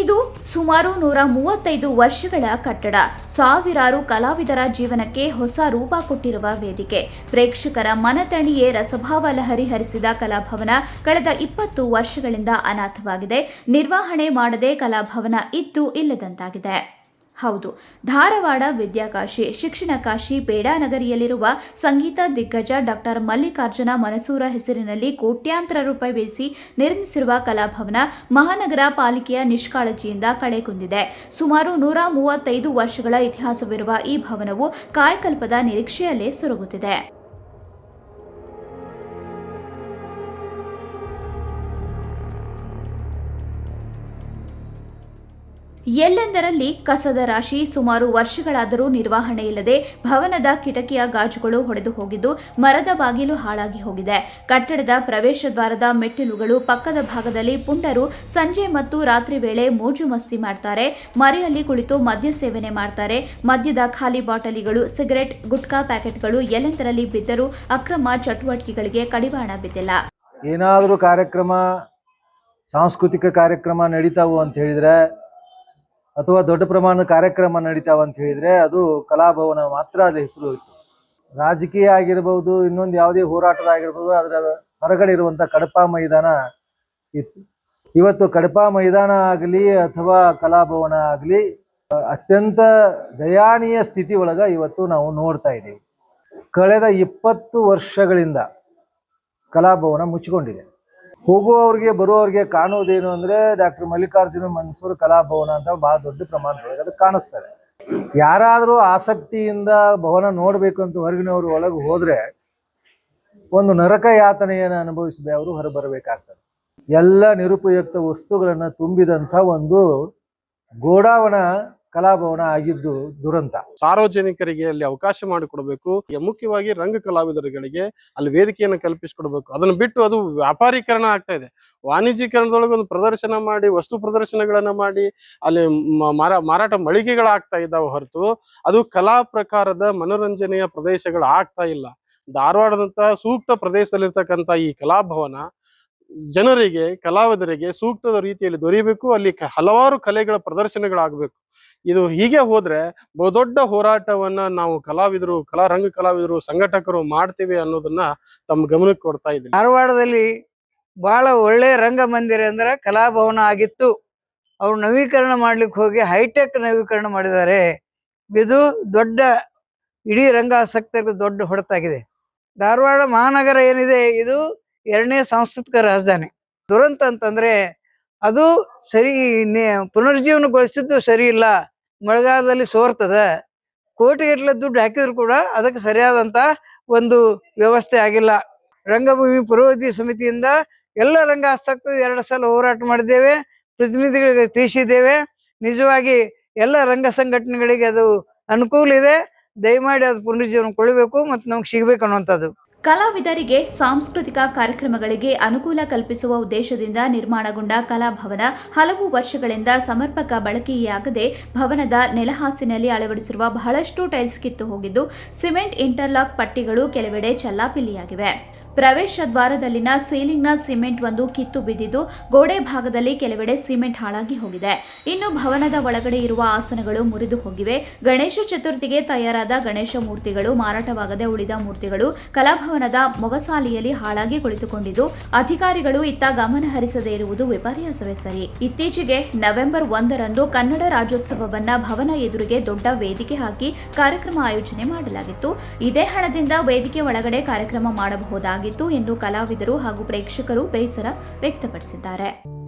ಇದು ಸುಮಾರು ನೂರ ಮೂವತ್ತೈದು ವರ್ಷಗಳ ಕಟ್ಟಡ. ಸಾವಿರಾರು ಕಲಾವಿದರ ಜೀವನಕ್ಕೆ ಹೊಸ ರೂಪ ಕೊಟ್ಟಿರುವ ವೇದಿಕೆ. ಪ್ರೇಕ್ಷಕರ ಮನತಣಿಯೇ ರಸಭಾವ ಲಹರಿ ಹರಿಸಿದ ಕಲಾಭವನ ಕಳೆದ ಇಪ್ಪತ್ತು ವರ್ಷಗಳಿಂದ ಅನಾಥವಾಗಿದೆ. ನಿರ್ವಹಣೆ ಮಾಡದೆ ಕಲಾಭವನ ಇದ್ದು ಇಲ್ಲದಂತಾಗಿದೆ. ಹೌದು. ಧಾರವಾಡ, ವಿದ್ಯಾಕಾಶಿ ಶಿಕ್ಷಣ ಕಾಶಿ ಬೇಡಾನಗರಿಯಲ್ಲಿರುವ ಸಂಗೀತ ದಿಗ್ಗಜ ಡಾಕ್ಟರ್ ಮಲ್ಲಿಕಾರ್ಜುನ ಮನಸೂರ ಹೆಸರಿನಲ್ಲಿ ಕೋಟ್ಯಾಂತರ ರೂಪಾಯಿ ಬೇಯಿಸಿ ನಿರ್ಮಿಸಿರುವ ಕಲಾಭವನ ಮಹಾನಗರ ಪಾಲಿಕೆಯ ನಿಷ್ಕಾಳಜಿಯಿಂದ ಕಳೆಗುಂದಿದೆ ಸುಮಾರು ನೂರ ಮೂವತ್ತೈದು ವರ್ಷಗಳ ಇತಿಹಾಸವಿರುವ ಈ ಭವನವು ಕಾಯಕಲ್ಪದ ನಿರೀಕ್ಷೆಯಲ್ಲೇ ಸೊರಗುತ್ತಿದೆ. ಎಲ್ಲೆಂದರಲ್ಲಿ ಕಸದ ರಾಶಿ ಸುಮಾರು ವರ್ಷಗಳಾದರೂ ನಿರ್ವಹಣೆ ಇಲ್ಲದೆ ಭವನದ ಕಿಟಕಿಯ ಗಾಜುಗಳು ಹೊಡೆದು ಹೋಗಿದ್ದು ಮರದ ಬಾಗಿಲು ಹಾಳಾಗಿ ಹೋಗಿದೆ. ಕಟ್ಟಡದ ಪ್ರವೇಶ ದ್ವಾರದ ಮೆಟ್ಟಿಲುಗಳು ಪಕ್ಕದ ಭಾಗದಲ್ಲಿ ಪುಂಡರು ಸಂಜೆ ಮತ್ತು ರಾತ್ರಿ ವೇಳೆ ಮೋಜು ಮಸ್ತಿ ಮಾಡ್ತಾರೆ. ಮರೆಯಲ್ಲಿ ಕುಳಿತು ಮದ್ಯ ಸೇವನೆ ಮಾಡ್ತಾರೆ. ಮದ್ಯದ ಖಾಲಿ ಬಾಟಲಿಗಳು, ಸಿಗರೆಟ್, ಗುಟ್ಕಾ ಪ್ಯಾಕೆಟ್ಗಳು ಎಲ್ಲೆಂದರಲ್ಲಿ ಬಿದ್ದರೂ ಅಕ್ರಮ ಚಟುವಟಿಕೆಗಳಿಗೆ ಕಡಿವಾಣ ಬಿದ್ದಿಲ್ಲ. ಏನಾದರೂ ಕಾರ್ಯಕ್ರಮ, ಸಾಂಸ್ಕೃತಿಕ ಕಾರ್ಯಕ್ರಮ ನಡೀತಾವು ಅಂತ ಹೇಳಿದ್ರೆ ಅಥವಾ ದೊಡ್ಡ ಪ್ರಮಾಣದ ಕಾರ್ಯಕ್ರಮ ನಡೀತಾವ ಅಂತ ಹೇಳಿದ್ರೆ ಅದು ಕಲಾಭವನ ಮಾತ್ರ ಅದ್ರ ಹೆಸರು ಇತ್ತು. ರಾಜಕೀಯ ಆಗಿರ್ಬೋದು, ಇನ್ನೊಂದು ಯಾವುದೇ ಹೋರಾಟದಾಗಿರ್ಬೋದು ಅದರ ಹೊರಗಡೆ ಇರುವಂತ ಕಡಪ ಮೈದಾನ ಇತ್ತು. ಇವತ್ತು ಕಡಪ ಮೈದಾನ ಆಗಲಿ ಅಥವಾ ಕಲಾಭವನ ಆಗಲಿ, ಅತ್ಯಂತ ದಯಾನೀಯ ಸ್ಥಿತಿ ಒಳಗ ಇವತ್ತು ನಾವು ನೋಡ್ತಾ ಇದ್ದೀವಿ. ಕಳೆದ ಇಪ್ಪತ್ತು ವರ್ಷಗಳಿಂದ ಕಲಾಭವನ ಮುಚ್ಚಿಕೊಂಡಿದೆ. ಹೋಗುವವ್ರಿಗೆ, ಬರುವವ್ರಿಗೆ ಕಾಣುವುದೇನು ಅಂದ್ರೆ ಡಾಕ್ಟರ್ ಮಲ್ಲಿಕಾರ್ಜುನ ಮನ್ಸೂರ್ ಕಲಾಭವನ ಅಂತ ಬಹಳ ದೊಡ್ಡ ಪ್ರಮಾಣದೊಳಗೆ ಅದು ಕಾಣಿಸ್ತಾರೆ. ಯಾರಾದರೂ ಆಸಕ್ತಿಯಿಂದ ಭವನ ನೋಡಬೇಕು ಅಂತ ಹೊರಗಿನವರು ಒಳಗೆ ಹೋದ್ರೆ ಒಂದು ನರಕ ಯಾತನೆಯನ್ನು ಅನುಭವಿಸದೆ ಅವರು ಹೊರಬರಬೇಕಾಗ್ತದೆ. ಎಲ್ಲ ನಿರುಪಯುಕ್ತ ವಸ್ತುಗಳನ್ನು ತುಂಬಿದಂಥ ಒಂದು ಗೋಡಾವಣ ಕಲಾಭವನ ಆಗಿದ್ದು ದುರಂತ. ಸಾರ್ವಜನಿಕರಿಗೆ ಅಲ್ಲಿ ಅವಕಾಶ ಮಾಡಿಕೊಡಬೇಕು. ಮುಖ್ಯವಾಗಿ ರಂಗ ಕಲಾವಿದರುಗಳಿಗೆ ಅಲ್ಲಿ ವೇದಿಕೆಯನ್ನು ಕಲ್ಪಿಸಿಕೊಡ್ಬೇಕು. ಅದನ್ನು ಬಿಟ್ಟು ಅದು ವ್ಯಾಪಾರೀಕರಣ ಆಗ್ತಾ ಇದೆ. ವಾಣಿಜ್ಯೀಕರಣದೊಳಗೆ ಒಂದು ಪ್ರದರ್ಶನ ಮಾಡಿ, ವಸ್ತು ಪ್ರದರ್ಶನಗಳನ್ನು ಮಾಡಿ, ಅಲ್ಲಿ ಮಾರ, ಮಾರಾಟ ಮಳಿಗೆಗಳಾಗ್ತಾ ಇದ್ದಾವೆ ಹೊರತು ಅದು ಕಲಾ ಪ್ರಕಾರದ ಮನೋರಂಜನೆಯ ಪ್ರದೇಶಗಳು ಆಗ್ತಾ ಇಲ್ಲ. ಧಾರವಾಡದಂತ ಸೂಕ್ತ ಪ್ರದೇಶದಲ್ಲಿರ್ತಕ್ಕಂಥ ಈ ಕಲಾಭವನ ಜನರಿಗೆ, ಕಲಾವಿದರಿಗೆ ಸೂಕ್ತದ ರೀತಿಯಲ್ಲಿ ದೊರೆಯಬೇಕು ಅಲ್ಲಿ ಹಲವಾರು ಕಲೆಗಳ ಪ್ರದರ್ಶನಗಳಾಗಬೇಕು. ಇದು ಹೀಗೆ ಹೋದ್ರೆ ಬಹುದೊಡ್ಡ ಹೋರಾಟವನ್ನ ನಾವು ಕಲಾವಿದರು, ಕಲಾ ರಂಗ ಕಲಾವಿದರು, ಸಂಘಟಕರು ಮಾಡ್ತೀವಿ ಅನ್ನೋದನ್ನ ತಮ್ಮ ಗಮನಕ್ಕೆ ಕೊಡ್ತಾ ಇದ್ದೀವಿ ಧಾರವಾಡದಲ್ಲಿ ಬಹಳ ಒಳ್ಳೆ ರಂಗ ಮಂದಿರ ಅಂದ್ರೆ ಕಲಾಭವನ ಆಗಿತ್ತು. ಅವ್ರು ನವೀಕರಣ ಮಾಡ್ಲಿಕ್ಕೆ ಹೋಗಿ ಹೈಟೆಕ್ ನವೀಕರಣ ಮಾಡಿದ್ದಾರೆ. ಇದು ದೊಡ್ಡ, ಇಡೀ ರಂಗಾಸಕ್ತರಿಗೆ ದೊಡ್ಡ ಹೊಡೆತಾಗಿದೆ. ಧಾರವಾಡ ಮಹಾನಗರ ಏನಿದೆ, ಇದು ಎರಡನೇ ಸಾಂಸ್ಕೃತಿಕ ರಾಜಧಾನಿ. ದುರಂತ ಅಂತಂದ್ರೆ ಅದು ಸರಿ ಪುನರ್ಜೀವನಗೊಳಿಸಿದ್ದು ಸರಿ ಇಲ್ಲ. ಮಳೆಗಾಲದಲ್ಲಿ ಸೋರ್ತದ. ಕೋಟಿಗಟ್ಟಲೆ ದುಡ್ಡು ಹಾಕಿದ್ರು ಕೂಡ ಅದಕ್ಕೆ ಸರಿಯಾದಂತ ಒಂದು ವ್ಯವಸ್ಥೆ ಆಗಿಲ್ಲ. ರಂಗಭೂಮಿ ಪುರೋಹಿತಿ ಸಮಿತಿಯಿಂದ ಎಲ್ಲ ರಂಗ ಆಸಕ್ತರು ಎರಡು ಸಲ ಹೋರಾಟ ಮಾಡಿದ್ದೇವೆ. ಪ್ರತಿನಿಧಿಗಳಿಗೆ ತಿಳಿಸಿದ್ದೇವೆ. ನಿಜವಾಗಿ ಎಲ್ಲ ರಂಗ ಸಂಘಟನೆಗಳಿಗೆ ಅದು ಅನುಕೂಲ ಇದೆ. ದಯಮಾಡಿ ಅದು ಪುನರುಜ್ಜೀವನಗೊಳ್ಳಬೇಕು ಮತ್ತು ನಮ್ಗೆ ಸಿಗ್ಬೇಕು ಅನ್ನುವಂಥದ್ದು. ಕಲಾವಿದರಿಗೆ ಸಾಂಸ್ಕೃತಿಕ ಕಾರ್ಯಕ್ರಮಗಳಿಗೆ ಅನುಕೂಲ ಕಲ್ಪಿಸುವ ಉದ್ದೇಶದಿಂದ ನಿರ್ಮಾಣಗೊಂಡ ಕಲಾಭವನ ಹಲವು ವರ್ಷಗಳಿಂದ ಸಮರ್ಪಕ ಬಳಕೆಯಾಗದೆ ಭವನದ ನೆಲಹಾಸಿನಲ್ಲಿ ಅಳವಡಿಸಿರುವ ಬಹಳಷ್ಟು ಟೈಲ್ಸ್ ಕಿತ್ತು ಹೋಗಿದ್ದು, ಸಿಮೆಂಟ್ ಇಂಟರ್ಲಾಕ್ ಪಟ್ಟಿಗಳು ಕೆಲವೆಡೆ ಚಲ್ಲಾಪಿಲ್ಲಿಯಾಗಿವೆ. ಪ್ರವೇಶ ದ್ವಾರದಲ್ಲಿನ ಸೀಲಿಂಗ್ನ ಸಿಮೆಂಟ್ ಒಂದು ಕಿತ್ತು ಬಿದ್ದಿದ್ದು, ಗೋಡೆ ಭಾಗದಲ್ಲಿ ಕೆಲವೆಡೆ ಸಿಮೆಂಟ್ ಹಾಳಾಗಿ ಹೋಗಿದೆ. ಇನ್ನು ಭವನದ ಒಳಗಡೆ ಇರುವ ಆಸನಗಳು ಮುರಿದು ಹೋಗಿವೆ. ಗಣೇಶ ಚತುರ್ಥಿಗೆ ತಯಾರಾದ ಗಣೇಶ ಮೂರ್ತಿಗಳು ಮಾರಾಟವಾಗದೆ ಉಳಿದ ಮೂರ್ತಿಗಳು ಕಲಾಭವನದ ಮೊಗಸಾಲಿಯಲ್ಲಿ ಹಾಳಾಗಿ ಕುಳಿತುಕೊಂಡಿದ್ದು, ಅಧಿಕಾರಿಗಳು ಇತ್ತ ಗಮನ ಹರಿಸದೇ ಇರುವುದು ವಿಪರ್ಯಾಸವೇ ಸರಿ. ಇತ್ತೀಚೆಗೆ ನವೆಂಬರ್ ಒಂದರಂದು ಕನ್ನಡ ರಾಜ್ಯೋತ್ಸವವನ್ನ ಭವನ ಎದುರಿಗೆ ದೊಡ್ಡ ವೇದಿಕೆ ಹಾಕಿ ಕಾರ್ಯಕ್ರಮ ಆಯೋಜನೆ ಮಾಡಲಾಗಿತ್ತು. ಇದೇ ಹಣದಿಂದ ವೇದಿಕೆ ಒಳಗಡೆ ಕಾರ್ಯಕ್ರಮ ಮಾಡಬಹುದಾಗಿತ್ತು ಎಂದು ಕಲಾವಿದರು ಹಾಗೂ ಪ್ರೇಕ್ಷಕರು ಬೇಸರ ವ್ಯಕ್ತಪಡಿಸಿದ್ದಾರೆ.